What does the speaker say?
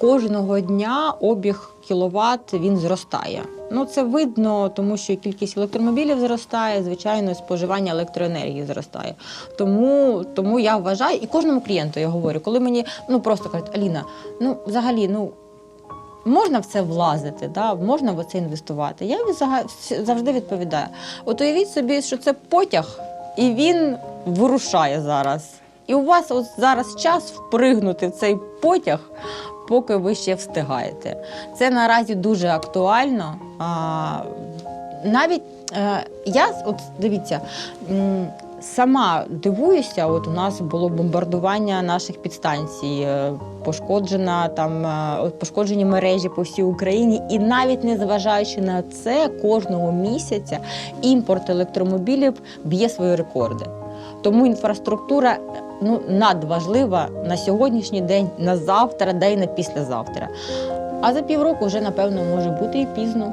Кожного дня обіг кіловат він зростає. Ну це видно, тому що кількість електромобілів зростає, звичайно, споживання електроенергії зростає. Тому, тому я вважаю, і кожному клієнту я говорю, коли мені ну просто кажуть, Аліна, ну взагалі, ну. Можна в це влазити, да? можна в це інвестувати. Я завжди відповідаю. От уявіть собі, що це потяг, і він вирушає зараз. І у вас от зараз час впригнути в цей потяг, поки ви ще встигаєте. Це наразі дуже актуально. А, навіть е, я от дивіться. Сама дивуюся, от у нас було бомбардування наших підстанцій, е, пошкоджена там е, пошкоджені мережі по всій Україні, і навіть не зважаючи на це, кожного місяця імпорт електромобілів б'є свої рекорди. Тому інфраструктура ну надважлива на сьогоднішній день, на завтра, да й на післязавтра. А за півроку вже напевно може бути і пізно.